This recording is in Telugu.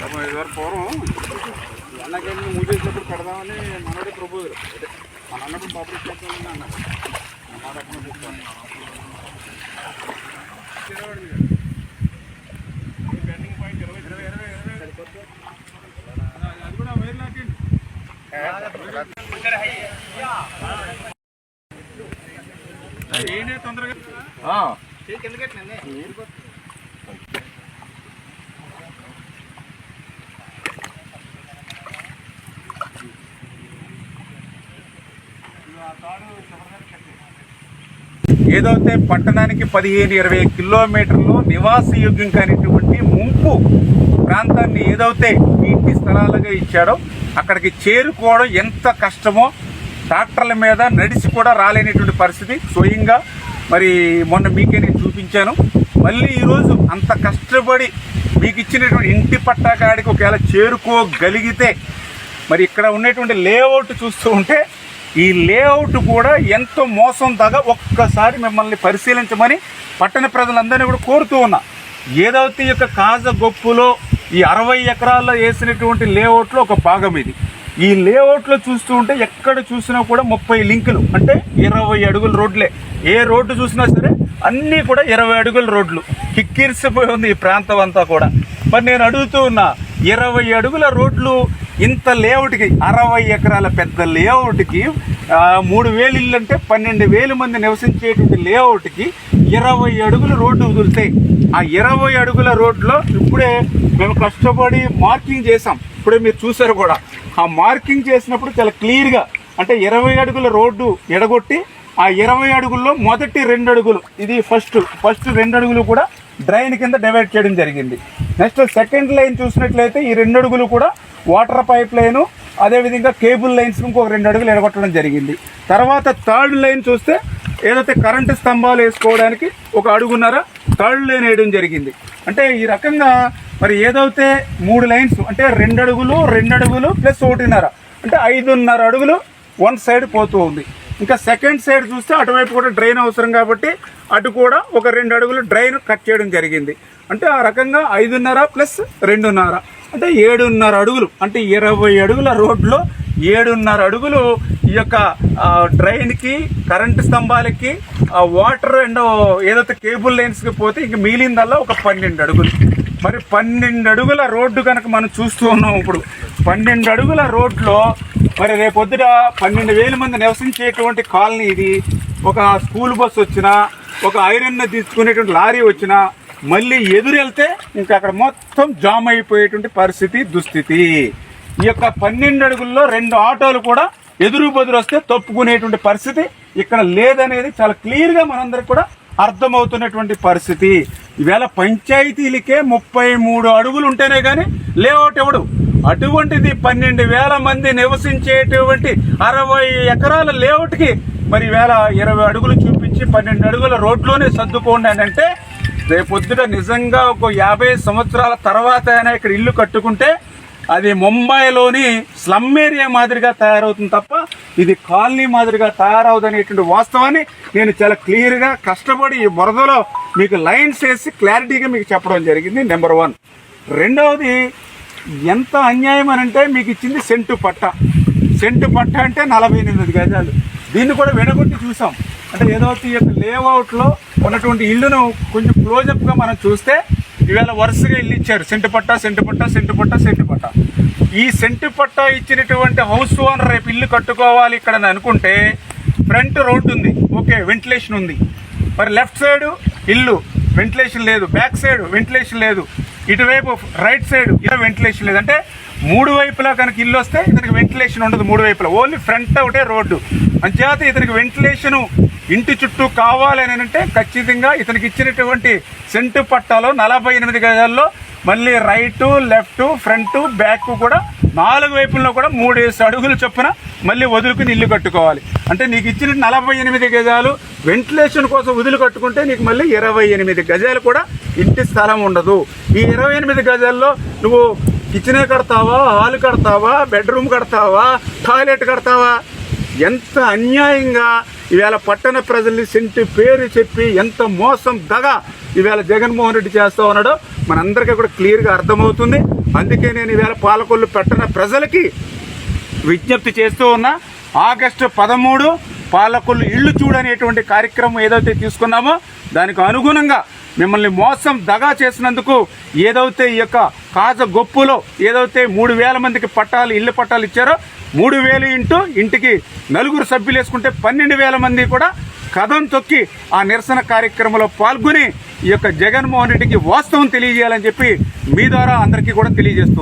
పాపం ఇదివరకు పూర్వం ఎండాకాలం మూసేసినప్పుడు పెడదామని మనోడే ప్రపోజల్. మన అన్నప్పుడు పాపం అన్న. ఏదైతే పట్టణానికి పదిహేను ఇరవై కిలోమీటర్లు నివాస యోగ్యం కానిటువంటి ముంపు ప్రాంతాన్ని ఏదైతే ఇంటి స్థలాలుగా ఇచ్చాడో అక్కడికి చేరుకోవడం ఎంత కష్టమో ట్రాక్టర్ల మీద నడిచి కూడా రాలేనటువంటి పరిస్థితి. స్వయంగా మరి మొన్న మీకే నేను చూపించాను. మళ్ళీ ఈరోజు అంత కష్టపడి మీకు ఇచ్చినటువంటి ఇంటి పట్టా కాడికి ఒకవేళ చేరుకోగలిగితే మరి ఇక్కడ ఉన్నటువంటి లేఅవుట్ చూస్తూ ఉంటే ఈ లేఅవుట్ కూడా ఎంతో మోసం దాకా ఒక్కసారి మిమ్మల్ని పరిశీలించమని పట్టణ ప్రజలందరినీ కూడా కోరుతూ ఉన్నా. ఏదైతే ఈ యొక్క కాజగొప్పులో ఈ అరవై ఎకరాల్లో వేసినటువంటి లేఅవుట్లో ఒక భాగం ఇది. ఈ లేఅవుట్లో చూస్తూ ఉంటే ఎక్కడ చూసినా కూడా ముప్పై లింకులు అంటే ఇరవై అడుగుల రోడ్లే. ఏ రోడ్డు చూసినా సరే అన్నీ కూడా ఇరవై అడుగుల రోడ్లు. కిక్కిరిసిపోయి ఉంది ఈ ప్రాంతం అంతా కూడా. మరి నేను అడుగుతూ ఉన్నా ఇరవై అడుగుల రోడ్లు ఇంత లేఅవుట్కి అరవై ఎకరాల పెద్ద లేఅవుట్కి మూడు వేలు ఇల్లు అంటే పన్నెండు వేల మంది నివసించేటువంటి లేఅవుట్కి ఇరవై అడుగుల రోడ్డు వదులుతాయి ఆ ఇరవై అడుగుల రోడ్లో ఇప్పుడే మేము కష్టపడి మార్కింగ్ చేసాం ఇప్పుడే మీరు చూసారు కూడా. ఆ మార్కింగ్ చేసినప్పుడు చాలా క్లియర్గా అంటే ఇరవై అడుగుల రోడ్డు ఎడగొట్టి ఆ ఇరవై అడుగుల్లో మొదటి రెండు అడుగులు ఇది ఫస్ట్ ఫస్ట్ రెండు అడుగులు కూడా డ్రైన్ కింద డివైడ్ చేయడం జరిగింది. నెక్స్ట్ సెకండ్ లైన్ చూసినట్లయితే ఈ రెండు అడుగులు కూడా వాటర్ పైప్ లైను అదేవిధంగా కేబుల్ లైన్స్ ఇంకొక రెండు అడుగులు ఎడగొట్టడం జరిగింది. తర్వాత థర్డ్ లైన్ చూస్తే ఏదైతే కరెంటు స్తంభాలు వేసుకోవడానికి ఒక అడుగున్నర థర్డ్ లైన్ వేయడం జరిగింది. అంటే ఈ రకంగా మరి ఏదైతే మూడు లైన్స్ అంటే రెండు అడుగులు రెండు అడుగులు ప్లస్ ఒకటిన్నర అంటే ఐదున్నర అడుగులు వన్ సైడ్ పోతూ ఉంది. ఇంకా సెకండ్ సైడ్ చూస్తే అటువైపు కూడా డ్రైన్ అవసరం కాబట్టి అటు కూడా ఒక రెండు అడుగులు డ్రైన్ కట్ చేయడం జరిగింది. అంటే ఆ రకంగా ఐదున్నర ప్లస్ రెండున్నర. అంటే ఏడున్నర అడుగులు అంటే ఇరవై అడుగుల రోడ్లో ఏడున్నర అడుగులు ఈ యొక్క డ్రైన్కి కరెంటు స్తంభాలకి ఆ వాటర్ అండ్ ఏదైతే కేబుల్ లైన్స్కి పోతే ఇంక మిగిలిందల్లా ఒక పన్నెండు అడుగులు. మరి పన్నెండు అడుగుల రోడ్డు కనుక మనం చూస్తూ ఉన్నాం ఇప్పుడు పన్నెండు అడుగుల రోడ్లో మరి రేపొద్దుట పన్నెండు వేల మంది నివసించేటువంటి కాలనీ ఇది. ఒక స్కూల్ బస్ వచ్చినా ఒక ఐరన్ తీసుకునేటువంటి లారీ వచ్చినా మళ్ళీ ఎదురెళ్తే ఇంకా అక్కడ మొత్తం జామ్ అయిపోయేటువంటి పరిస్థితి దుస్థితి. ఈ యొక్క పన్నెండు అడుగుల్లో రెండు ఆటోలు కూడా ఎదురు బదురు వస్తే తప్పుకునేటువంటి పరిస్థితి ఇక్కడ లేదనేది చాలా క్లియర్గా మనందరికి కూడా అర్థమవుతున్నటువంటి పరిస్థితి. ఈవేళ పంచాయతీలకే ముప్పై మూడు అడుగులు ఉంటేనే కానీ లేఅవుట్ ఎవడు? అటువంటిది పన్నెండు వేల మంది నివసించేటువంటి అరవై ఎకరాల లేఅవుట్కి మరి వేల ఇరవై అడుగులు చూపించి పన్నెండు అడుగుల రోడ్లోనే సర్దుకోండి అని అంటే రేపొద్దుట నిజంగా ఒక యాభై సంవత్సరాల తర్వాత అయినా ఇక్కడ ఇల్లు కట్టుకుంటే అది ముంబైలోని స్లమ్ ఏరియా మాదిరిగా తయారవుతుంది తప్ప ఇది కాలనీ మాదిరిగా తయారవుదనేటువంటి వాస్తవాన్ని నేను చాలా క్లియర్గా కష్టపడి ఈ వరదలో మీకు లైన్స్ వేసి క్లారిటీగా మీకు చెప్పడం జరిగింది. Number one. రెండవది ఎంత అన్యాయం అని అంటే మీకు ఇచ్చింది సెంటు పట్ట. సెంటు పట్ట అంటే నలభై ఎనిమిది గజాలు. దీన్ని కూడా వెనగొట్టి చూసాం. అంటే ఏదో ఈ యొక్క లేఅవుట్లో ఉన్నటువంటి ఇల్లును కొంచెం క్లోజప్గా మనం చూస్తే ఈవేళ వరుసగా ఇల్లు ఇచ్చారు. సెంటు పట్ట సెంటు పట్ట సెంటు పట్ట సెంటు పట్ట. ఈ సెంటు పట్ట ఇచ్చినటువంటి హౌస్ ఓనర్ రేపు ఇల్లు కట్టుకోవాలి ఇక్కడ అని అనుకుంటే ఫ్రంట్ రోడ్డు ఉంది. ఓకే వెంటిలేషన్ ఉంది. మరి లెఫ్ట్ సైడ్ ఇల్లు వెంటిలేషన్ లేదు. బ్యాక్ సైడ్ వెంటిలేషన్ లేదు. ఇటువైపు రైట్ సైడ్ ఇలా వెంటిలేషన్ లేదంటే మూడు వైపులా కనుక ఇల్లు వస్తే ఇతనికి వెంటిలేషన్ ఉండదు మూడు వైపులా. ఓన్లీ ఫ్రంట్ ఒకటే రోడ్డు. అంచేత ఇతనికి వెంటిలేషన్ ఇంటి చుట్టూ కావాలని అంటే ఖచ్చితంగా ఇతనికి ఇచ్చినటువంటి సెంటు పట్టాలో నలభై ఎనిమిది గజాల్లో మళ్ళీ రైటు లెఫ్ట్ ఫ్రంట్ బ్యాక్ కూడా నాలుగు వైపుల్లో కూడా మూడేసి అడుగులు చొప్పున మళ్ళీ వదులుకుని ఇల్లు కట్టుకోవాలి. అంటే నీకు ఇచ్చిన నలభై ఎనిమిది గజాలు వెంటిలేషన్ కోసం వదులు కట్టుకుంటే నీకు మళ్ళీ ఇరవై ఎనిమిది గజాలు కూడా ఇంటి స్థలం ఉండదు. ఈ ఇరవై ఎనిమిది గజాల్లో నువ్వు కిచెనే కడతావా హాల్ కడతావా బెడ్రూమ్ కడతావా టాయిలెట్ కడతావా? ఎంత అన్యాయంగా ఈవేళ పట్టణ ప్రజల్ని సెంటి పేరు చెప్పి ఎంత మోసం దగ ఈవేళ జగన్మోహన్ రెడ్డి చేస్తా ఉన్నాడో మనందరికీ కూడా క్లియర్గా అర్థమవుతుంది. అందుకే నేను ఈవేళ పాలకొల్లు పెట్టిన ప్రజలకి విజ్ఞప్తి చేస్తూ ఉన్నా ఆగస్టు పదమూడు పాలకొల్లు ఇళ్ళు చూడనేటువంటి కార్యక్రమం ఏదైతే తీసుకున్నామో దానికి అనుగుణంగా మిమ్మల్ని మోసం దగా చేసినందుకు ఏదైతే ఈ యొక్క కాజ గొప్పులో ఏదైతే మూడు వేల మందికి పట్టాలు ఇల్లు పట్టాలు ఇచ్చారో మూడు వేలు ఇంటూ ఇంటికి నలుగురు సభ్యులు వేసుకుంటే పన్నెండు వేల మంది కూడా కథం తొక్కి ఆ నిరసన కార్యక్రమంలో పాల్గొని ఈ యొక్క జగన్మోహన్ రెడ్డికి వాస్తవం తెలియజేయాలని చెప్పి మీ ద్వారా అందరికీ కూడా తెలియజేస్తూ